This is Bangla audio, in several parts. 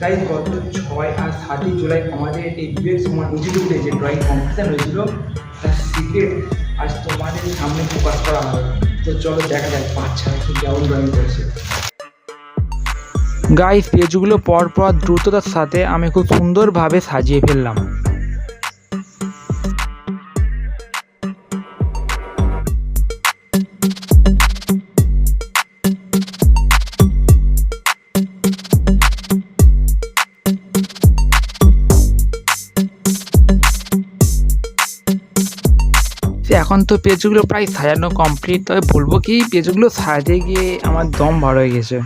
তাই গত ছয় আর সাতই জুলাই আমাদের এই বিবেক সমান ইনস্টিটিউটে যে ড্রয়িং কম্পিটিশন হয়েছিল তার সিক্রেট আজ তোমাদের সামনে প্রকাশ করা হবে। তো চলো দেখা যাক, বাচ্চারা কি কেমন ড্রয়িং করেছে। গাইস পেজগুলো পর পর দ্রুততার সাথে আমি খুব সুন্দরভাবে সাজিয়ে ফেললাম। এখন তো পেজগুলো প্রায় সাজানো কমপ্লিট তবে বলব কি পেজগুলো সাজাতে গিয়ে আমার দম ভালো হয়ে গেছে।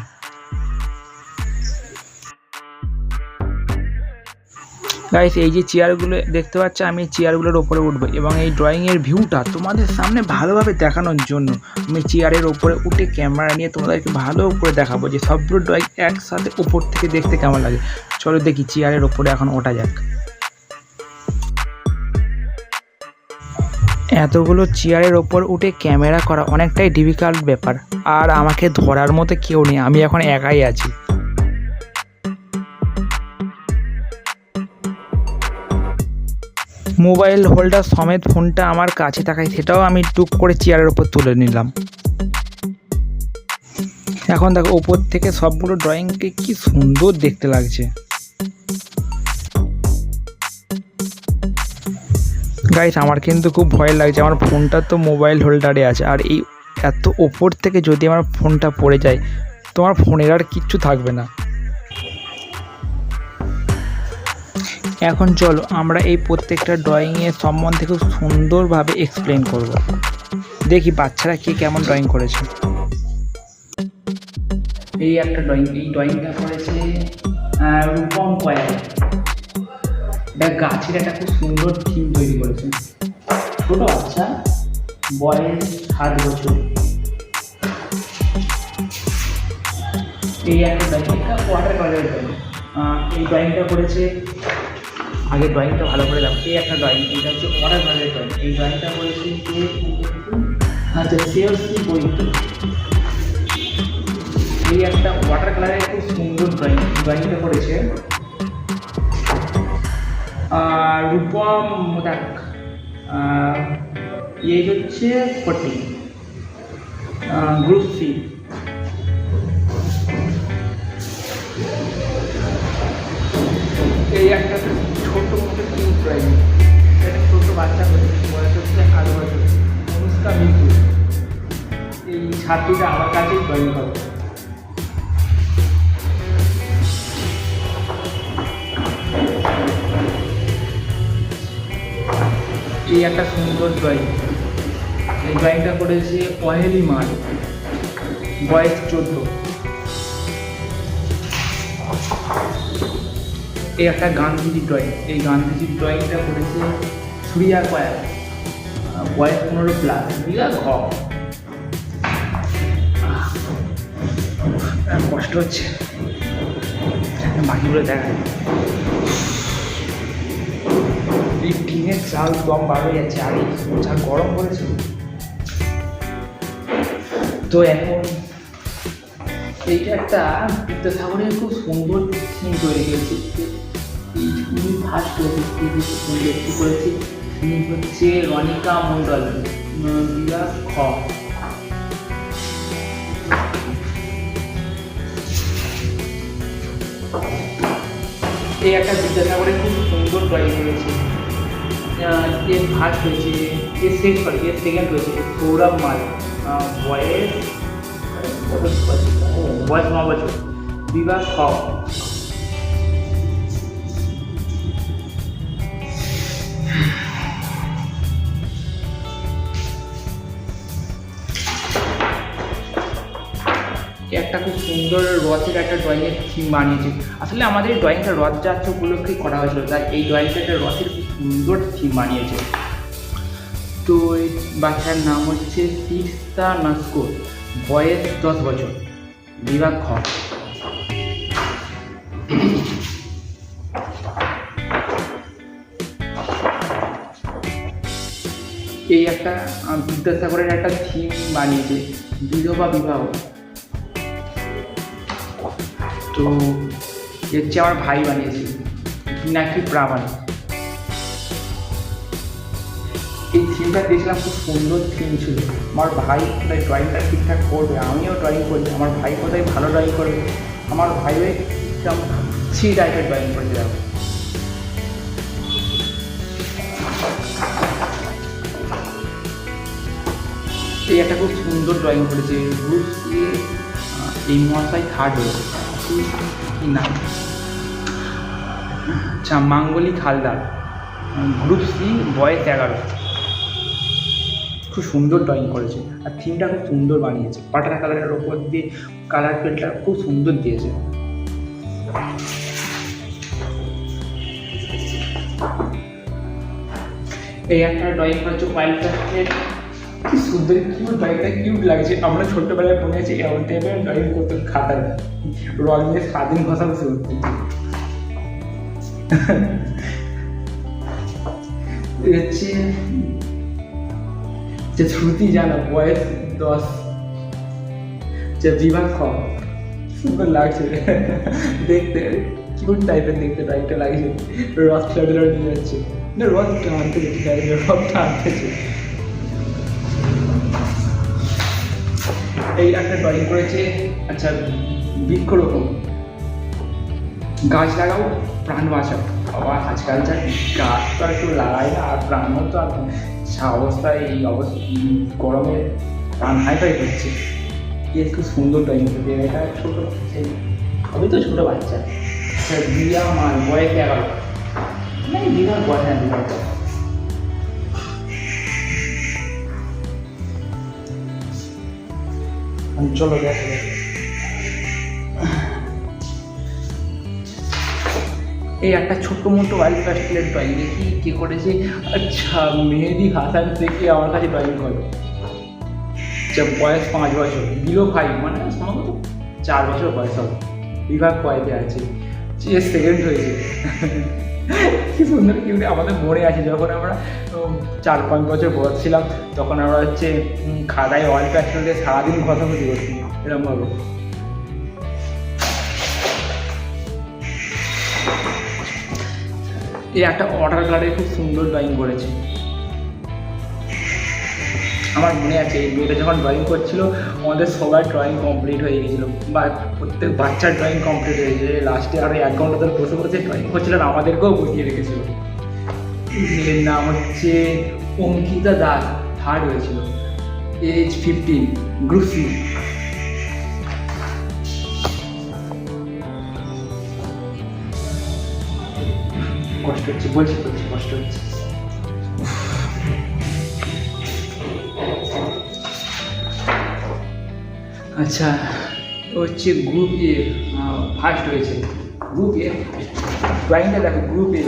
গাইস এই যে চেয়ারগুলো দেখতে পাচ্ছ, আমি চেয়ারগুলোর ওপরে উঠবো এবং এই ড্রয়িংয়ের ভিউটা তোমাদের সামনে ভালোভাবে দেখানোর জন্য আমি চেয়ারের ওপরে উঠে ক্যামেরা নিয়ে তোমাদেরকে ভালো করে দেখাবো যে সবগুলো ড্রয়িং একসাথে উপর থেকে দেখতে কেমন লাগে। চলো দেখি চেয়ারের ওপরে এখন ওঠা যাক। এতগুলো চেয়ারের ওপর উঠে ক্যামেরা করা অনেকটাই ডিফিকাল্ট ব্যাপার। আর আমাকে ধরার মতো কেউ নেই, আমি এখন একাই আছি। মোবাইল হোল্ডার সমেত ফোনটা আমার কাছে থাকায় সেটাও আমি টুক করে চেয়ারের ওপর তুলে নিলাম। এখন দেখো, ওপর থেকে সবগুলো ড্রয়িংকে কি সুন্দর দেখতে লাগছে। গাইস আমার কিন্তু খুব ভয় লাগছে। আমার ফোনটা তো মোবাইল হোল্ডারে আছে। আর এই এত ওপর থেকে যদি আমার ফোনটা পড়ে যায়, তোমার ফোনের আর কিচ্ছু থাকবে না। এখন চলো, আমরা এই প্রত্যেকটা ড্রয়িংয়ের সম্বন্ধে খুব সুন্দরভাবে এক্সপ্লেন করব। দেখি বাচ্চারা কে কেমন ড্রয়িং করেছে। এই একটা ড্রয়িং এই ড্রয়িংটা করেছে রূপম কয়াল। এটা গাছের একটা খুব সুন্দর থিম তৈরি করেছে। ছোট বাচ্চা, বয়স সাত বছর। এই একটা ড্রয়িং ওয়াটার কালারের ড্রয়িং এই ড্রয়িংটা করেছে, আগে ড্রয়িংটা ভালো করে দাম এই একটা ড্রয়িং এটা হচ্ছে ওয়াটার কালারের ড্রয়িং এই ড্রয়িংটা করেছে আচ্ছা সে হচ্ছে এই একটা ওয়াটার কালারের খুব সুন্দর ড্রয়িং ড্রয়িংটা করেছে রূপম মোদাক এই হচ্ছে ফোর্টি গ্রুপ সি এই একটা ছোট মতো কিউট ড্রয়িং একটা ছোট বাচ্চা বয়স হচ্ছে আট বছর। অনুষ্কা এই ছাত্রীটা আমার কাছেই ড্রয়িং করে। এই একটা সুন্দর ড্রয়িং এই ড্রয়িংটা করেছে পহেলি মার বয়স চোদ্দ। এই একটা গান্ধীজির ড্রয়িং এই গান্ধীজির ড্রয়িংটা করেছে সুরিয়া কয়াল, বয়স পনেরো প্লাস বিরাট ঘ কষ্ট হচ্ছে। বাকিগুলো দেখা এই টিনের চাল দম বার হয়ে যাচ্ছে আর যা গরম পড়েছে তো এখন এইটা একটা বিদ্যাসাগরের খুব সুন্দর থিম তৈরি করেছে তিনি ফার্স্ট ব্যক্তি করেছে তিনি হচ্ছে রনিকা মণ্ডল বিরাট খ। এই একটা বিদ্যাসাগরের খুব সুন্দর ড্রয়িং করেছে আহ, এর ফার্স্ট হয়েছে, এর সেকেন্ড সরি এর সেকেন্ড হয়েছে, সৌরভ মাল বয়স বয়স ন বছর, বিভাগ খ। একটা খুব সুন্দর রথের একটা ড্রয়িংয়ের থিম বানিয়েছে। আসলে আমাদের এই ড্রয়িংটা রথযাত্রা উপলক্ষে করা হয়েছিল। তাই এই ড্রয়িংটা একটা রথের সুন্দর থিম বানিয়েছে তো এই বাচ্চার নাম হচ্ছে তিস্তা নাস্কর বয়স দশ বছর। বিভাগ খ। এই একটা বিদ্যাসাগরের একটা থিম বানিয়েছে, বিধবা বিবাহ। তো হচ্ছে আমার ভাই বানিয়েছে নাকি প্রামাণ এই থিমটা দেখলাম, খুব সুন্দর থিম ছিল। আমার ভাই কোথায় ড্রয়িংটা ঠিকঠাক করবে? আমিও ড্রয়িং করি আমার ভাই কোথায় ভালো ড্রয়িং করবে? আমার ভাই ওই ছি টাইপের ড্রয়িং করে যাবে এই একটা খুব সুন্দর ড্রয়িং করেছে। এই মহাশয় থার্ড হয়েছে কি নাম? আচ্ছা মাঙ্গলিক হালদার গ্রুপ সি বয়েস এগারো। খুব সুন্দর ড্রয়িং করেছে। আর থিমটা খুব সুন্দর বানিয়েছে। পাটার কালারের ওপর দিয়ে কালার পেলটা খুব সুন্দর দিয়েছে। এই একটা ড্রয়িং করেছে ওয়াইল্ড প্যাকেট কি সুন্দর কিউট ড্রয়িংটা কিউট লাগছে। আমরা ছোট্টবেলায় মনে আছে এমন টাইপের ড্রয়িং করতে খাতায়। রং স্বাধীন ভাষা বসে করতে এই হচ্ছে যে শ্রুতি জানা, বয়স দশ। যে বিভাগ খ। সুন্দর লাগছে। দেখতে কিউট টাইপের দেখতে টাইপটা লাগছে। রথ খেলাধুলা নিয়ে যাচ্ছে। না, রথ টানতে ঠিক আছে রথ এই একটা ড্রয়িং করেছে আচ্ছা বৃক্ষরোপণ গাছ লাগাও, প্রাণ বাঁচাও। আবার আজকাল যা গাছ তো আর কেউ লাগায় না, আর প্রাণও তো আর অবস্থায় এই অবস্থা গরমে প্রাণ হাই ফাই হচ্ছে। এর খুব সুন্দর ড্রয়িং করেছে এটা ছোটো সবই তো ছোটো বাচ্চা। আচ্ছা, দিয়া মার বয়স এগারো না দিঘার বয়স দিঘার চলো দেখা এই একটা ছোট্ট মোটো ওয়াইল্ড প্যাস্টেলের ড্রয়িং দেখি, কে করেছে? আচ্ছা মেহেদি হাসান থেকে আমার কাছে ড্রয়িং করে। আচ্ছা বয়স পাঁচ বছর বিলো ফাইভ মানে সম্ভবত চার বছর বয়স হবে। বিভাগ কয়েতে আছে। যে সেকেন্ড হয়েছে। কি সুন্দর, কি আমাদের মনে আছে। যখন আমরা চার পাঁচ বছর বয়স ছিলাম, তখন আমরা হচ্ছে খাতায় অয়েল প্যাস্টেল দিয়ে সারাদিন ঘষাঘষি করছি এরকমভাবে এই একটা ওয়াটার কালারে খুব সুন্দর ড্রয়িং করেছে। আমার মনে আছে, এই মেয়েটা যখন ড্রয়িং করছিল, আমাদের সবার ড্রয়িং কমপ্লিট হয়ে গেছিল। বা প্রত্যেক বাচ্চার ড্রয়িং কমপ্লিট হয়ে গেছে লাস্টে আরও এক ঘণ্টা ধরে বসে বসে ড্রয়িং করছিল আর আমাদেরকেও বসিয়ে রেখেছিল। মেয়ের নাম হচ্ছে অঙ্কিতা দাস থার্ড হয়েছিল। এজ ফিফটিন গ্রুপ সি কষ্ট হচ্ছে বলছি বলছি কষ্ট হচ্ছে। আচ্ছা হচ্ছে গ্রুপ এ ফার্স্ট হয়েছে। গ্রুপ এ ড্রয়িংটা দেখো group A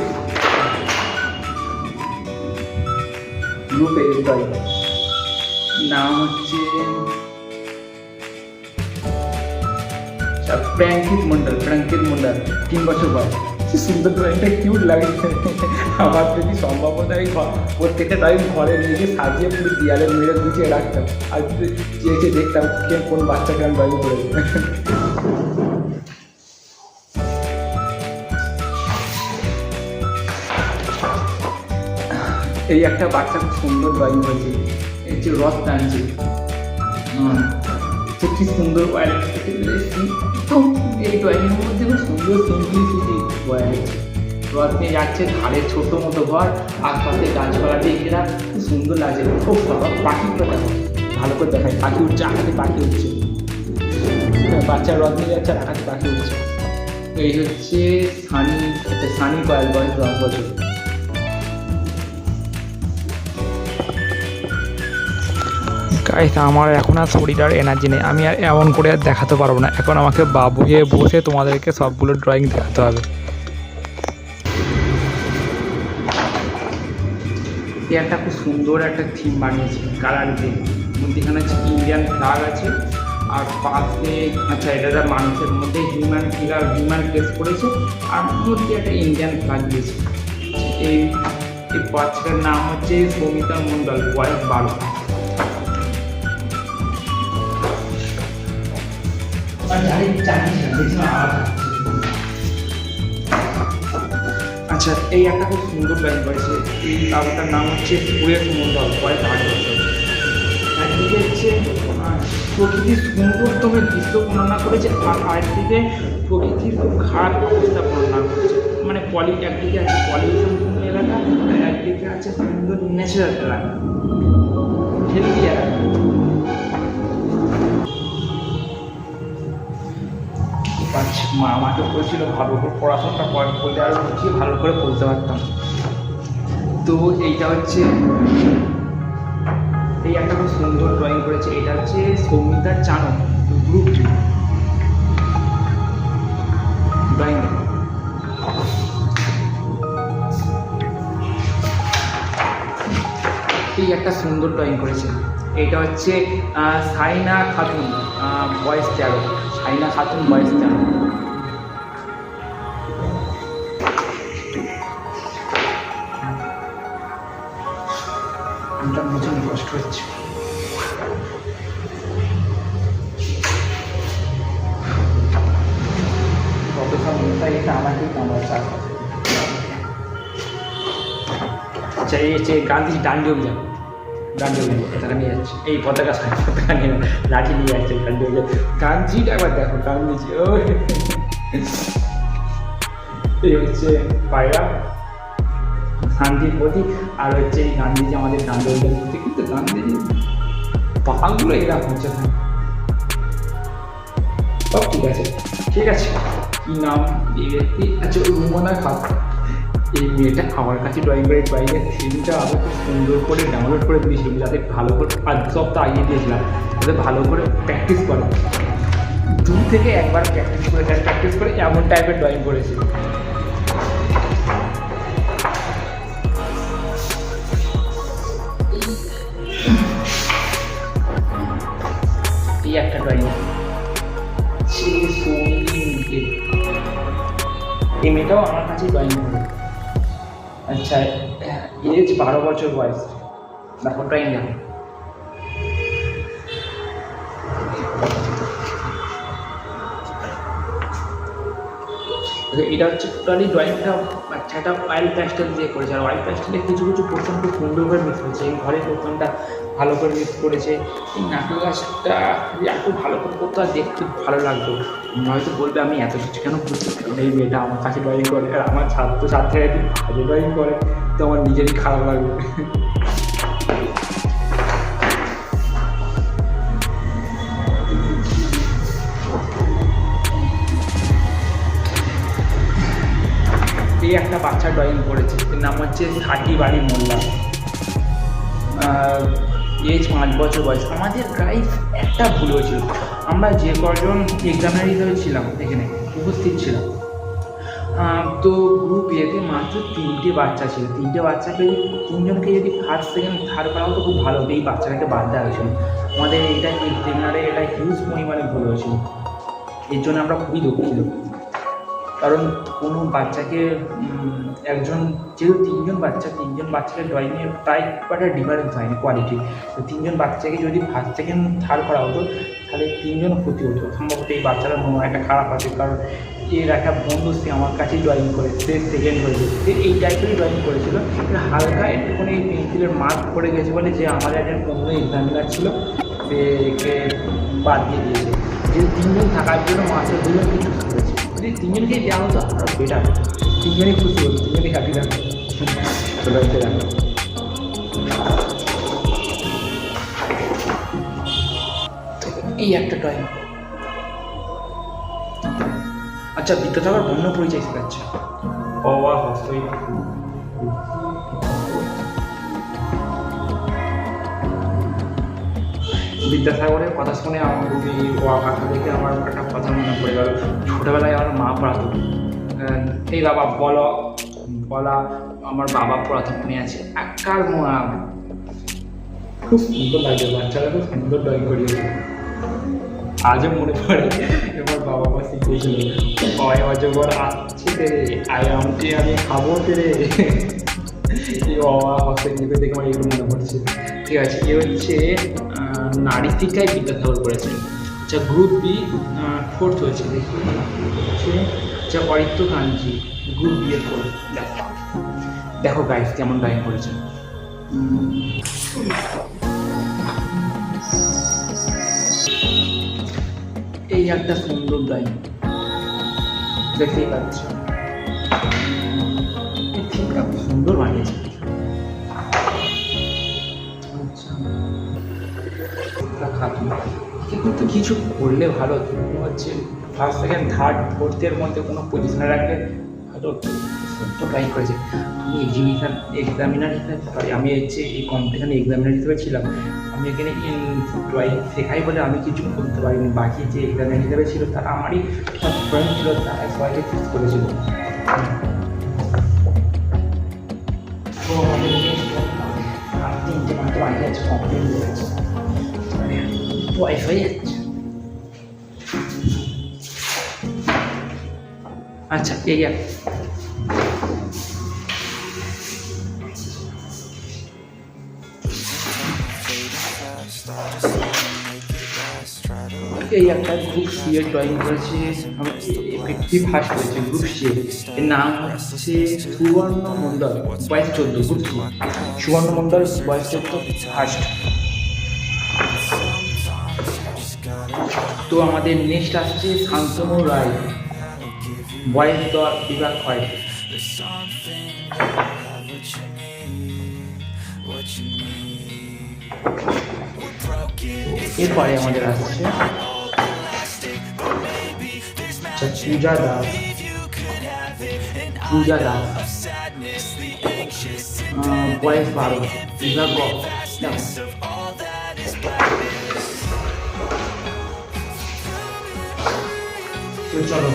group A drawing নাম হচ্ছে আচ্ছা, প্রাঙ্কিত মন্ডল প্রাঙ্কিত মন্ডল তিন বছর বয়স। কি সুন্দর ড্রয়িংটা কিউট লাগে আমার যদি সম্ভব আমি প্রত্যেকটা ড্রয়িং ঘরে গিয়ে সাজিয়ে পুরো দেয়ালে মেরে গুছিয়ে রাখতাম। আর চেয়ে দেখতাম কে কোন বাচ্চাকে আমি ড্রয়িং করেছে। এই একটা বাচ্চা খুব সুন্দর ড্রয়িং হয়েছে এই যে রথ টানছে। হুম, সুন্দর তো এই ড্রয়িংয়ের মধ্যে খুব সুন্দর সিম্পলিসিটি বয়া গেছে রথ নিয়ে যাচ্ছে ধারে ছোট মতো ঘর আশপাশে গাছপালা দিয়ে ঘেরা খুব সুন্দর লাগছে। খুব বাবা পাখিগুলো দেখো। ভালো করে দেখায় পাখি উঠছে আকাশে পাখি উঠছে বাচ্চা রথ নিয়ে যাচ্ছে আর আকাশে পাখি উঠছে এই হচ্ছে সানি আচ্ছা সানি কয়েল বয়স দশ বছর। গাইস আমার এখন আর শরীর আর এনার্জি নেই। আমি আর এমন করে আর দেখাতে পারব না। এখন আমাকে বাবু হয়ে বসে তোমাদেরকে সবগুলো ড্রয়িং দেখাতে হবে। একটা খুব সুন্দর একটা থিম বানিয়েছে কালার দিয়ে। মধ্যেখানে ইন্ডিয়ান ফ্ল্যাগ আছে, আর পাশে আচ্ছা এটা মানুষের মধ্যে হিউম্যান ফিগার হিউম্যান ফেস করেছে, আর মধ্যে একটা ইন্ডিয়ান ফ্ল্যাগ দিয়েছে। এই বাচ্চাটার নাম হচ্ছে সৌমিতা মণ্ডল বয়স বারো। আচ্ছা এই একটা খুব সুন্দর ড্রয়িং করেছে এই বাবুটার নাম হচ্ছে সুরেশ মন্ডল বয়স আট বছর একদিকে হচ্ছে প্রকৃতির সুন্দরতম দৃশ্য বর্ণনা করেছে, আর আরেকদিকে প্রকৃতির খুব খারাপ অবস্থা বর্ণনা করেছে। মানে পলি, একদিকে আছে পলিউশন এলাকা, আর একদিকে আছে সুন্দর ন্যাচারাল এলাকা। হেলদি এলাকা পাচ্ছি মা আমাকে বলছিল ভালো করে পড়াশোনাটা কর বললে আরও বুঝিয়ে ভালো করে বলতে পারতাম। তো এইটা হচ্ছে, এই একটা খুব সুন্দর ড্রয়িং করেছে। এটা হচ্ছে সৌমিতার চানক গ্রুপ ড্রয়িং এই একটা সুন্দর ড্রয়িং করেছে। এটা হচ্ছে সাইনা খাতুন বয়স তেরো। সাইনা খাতুন বয়স তেরো আমার প্রচণ্ড কষ্ট হচ্ছে। এটা। আচ্ছা এই গান্ধী ডান্ডি অভিযান। নিয়ে যাচ্ছে যাচ্ছে। গান্ধীটা একবার দেখো গান্ধীজি ও এই হচ্ছে পায়রা শান্তির প্রতীক আর হচ্ছে এই গান্ধীজি আমাদের অভিযান প্রতীক কিন্তু গান্ধীজি এরকম হচ্ছে। না সব ঠিক আছে ঠিক আছে। কি নাম এই ব্যক্তি? আচ্ছা রুমনা খাত এই মেয়েটা আমার কাছে ড্রয়িং করে ড্রয়িংয়ের থিমটা আমি খুব সুন্দর করে ডাউনলোড করে দিয়েছিলাম যাতে ভালো করে পাঁচ সপ্তাহ আগিয়ে দিয়েছিলাম। যাতে ভালো করে প্র্যাকটিস করে। দু থেকে একবার প্র্যাকটিস করে প্র্যাকটিস করে এমন টাইপের ড্রয়িং করেছি একটা ড্রয়িং এই মেয়েটাও আমার কাছে ড্রয়িং করে আচ্ছা এজ বারো বছর বয়স ড্রয়িং দেখো আচ্ছা, এটা হচ্ছে টোটালি ড্রয়িংটা বাচ্চাটা অয়েল প্যাস্টেল দিয়ে করেছে। আর অয়েল প্যাস্টেলে কিছু কিছু পোর্শন খুব সুন্দর করে মিক্স করেছে এই ঘরের পোর্শনটা ভালো করে মিক্স করেছে। এই নাটক গাছটা এত ভালো করে করতো, আর দেখতে ভালো লাগতো। হয়তো বলবে, আমি এত কিছু কেন করছি? কারণ এই মেয়েটা আমার কাছে ড্রয়িং করে, আর আমার ছাত্র ছাত্রীরা যদি ভালো ড্রয়িং করে? তো আমার নিজেরই খারাপ লাগবে। এই একটা বাচ্চা ড্রয়িং করেছে নাম হচ্ছে হাটি বাড়ি মোল্লা এজ পাঁচ বছর বয়স। আমাদের গাইড একটা ভুল হয়েছিল। আমরা যে কজন এক্সামের হিসেবে ছিলাম এখানে, উপস্থিত ছিলাম। তো গ্রুপ এতে মাত্র তিনটে বাচ্চা ছিল। তিনটে বাচ্চাকে তিনজনকে যদি ফার্স্ট সেকেন্ড থার্ড করা হতো খুব ভালো। হতো এই বাচ্চাটাকে বাদ দেওয়া হয়েছিল। আমাদের এটা এক্সামিনারে এটা হিউজ পরিমাণে ভুল হয়েছিল। এর জন্য আমরা খুবই দুঃখিত। কারণ কোনো বাচ্চাকে একজন, যেহেতু তিনজন বাচ্চা, তিনজন বাচ্চাকে ড্রয়িংয়ে প্রায় খুব একটা ডিফারেন্স হয়নি কোয়ালিটি তো তিনজন বাচ্চাকে যদি ফার্স্ট সেকেন্ড থার্ড করা হতো, তাহলে তিনজন ক্ষতি হতো। সম্ভবত এই বাচ্চাটার মনে একটা খারাপ আছে, কারণ এর একটা বন্ধু সে আমার কাছেই ড্রয়িং করে সে সেকেন্ড হয়েছে। সে এই টাইপেরই ড্রয়িং করেছিল। হালকা একটুখানি পেন্সিলের মার্ক পড়ে গেছে বলে যে আমার একজন অন্য এক্সামিনার ছিল, সে বাদ দিয়ে দিয়েছে। যে তিনজন থাকার জন্য মাত্র দুজন কিছু যদি তিনজনকে দেওয়া হতো আরও বেটার তিনজনই খুশি হতো, তিনজনই হ্যাপি থাকতো। এই একটা ড্রয়িং আচ্ছা বিদ্যাসাগর বন্য পরিচয় শেখাচ্ছে অবা হস্তই বিদ্যাসাগরের কথা শুনে আমার খুবই ওয়া ভাষা দেখে আমার একটা কথা মনে পড়ে গেল। ছোটোবেলায় আমার মা পড়াতো। এই বাবা বলো বলা আমার বাবা পড়াতো মনে আছে। আকার মা খুব সুন্দর লাগে বাচ্চারা খুব সুন্দর ড্রয়িং করিয়েছে আজও মনে পড়ে এবার বাবা মা শিখিয়েছিল অজগর আসছে আয় আমটি আমি খাব তেরে। এই বাবা হসে নেবে দেখে আমার এগুলো মনে পড়ছে। ঠিক আছে এ হচ্ছে নারী শিক্ষায় বিদ্যাসাগর করেছেন আচ্ছা গ্রুপ বি ফোর্থ হয়েছে। আচ্ছা অরিত্য কাঞ্জি গ্রুপ বি এর ফোর্থ দেখো দেখো গাইস কেমন ড্রয়িং করেছে উম, এই একটা সুন্দর ড্রয়িং দেখতেই পাচ্ছ। সুন্দর বানিয়েছে খাতুন কিন্তু কিছু করলে ভালো তুমি হচ্ছে ফার্স্ট সেকেন্ড থার্ড ফোর্থের মধ্যে কোনো পজিশনে রাখলে ভালো তো ট্রাই করেছে। আমি এক্সিবিশন এক্সামিনার সরি আমি হচ্ছে এই কম্পিটিশনে এক্সামিনার হিসেবে ছিলাম। আমি এখানে ড্রয়িং শেখাই বলে আমি কিছু করতে পারিনি। বাকি যে এক্সামিনার হিসেবে ছিল তারা আমারই সব ছিল তারা সবাইকে ফিক্স করেছিল। বয়স হয়ে যাচ্ছে আচ্ছা এই এক এই একটা গ্রুপ সি এর ড্রয়িং করেছি ফিফটি ফার্স্ট হয়েছে গ্রুপ সি এর নাম হচ্ছে সুবর্ণ মণ্ডল বয়স চোদ্দ গ্রুপ সুবর্ণ মণ্ডল বয়স চোদ্দ ফার্স্ট তো আমাদের নেক্সট আসছে শান্তনু রায় বয়স দশ বিভাগ হয় এরপরে আমাদের আসছে আচ্ছা, পূজা দাস পূজা দাস আহ, বয়স বারো বিভাগ তো চলো।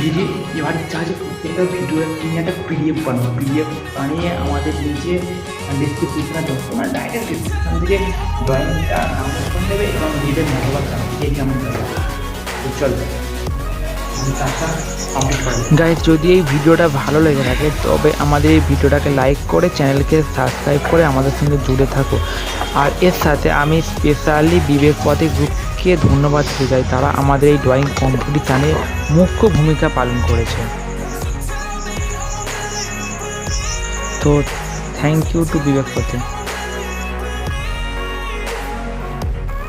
দিদি, এবার চার্জ প্রত্যেকটা ভিডিও তুমি একটা পিডিএফ বানাও। পিডিএফ বানিয়ে আমাদের নিচে ডিসক্রিপশনে দাও। তোমার ডাইরেক্ট ডিসক্রিপশন থেকে ড্রয়িংটা ডাউনলোড করে নেবে এবং নিজের মতামত জানাবে? কেমন তো চলো। গাইজ যদি এই ভিডিওটা ভালো লেগে থাকে, তবে আমাদের এই ভিডিওটাকে লাইক করে চ্যানেলকে সাবস্ক্রাইব করে আমাদের সঙ্গে জুড়ে থাকো। আর এর সাথে আমি স্পেশালি বিবেক পথে গ্রুপকে ধন্যবাদ দিতে চাই তারা আমাদের এই ড্রয়িং কম্পিটিশানে মুখ্য ভূমিকা পালন করেছে। তো থ্যাংক ইউ টু বিবেক পথে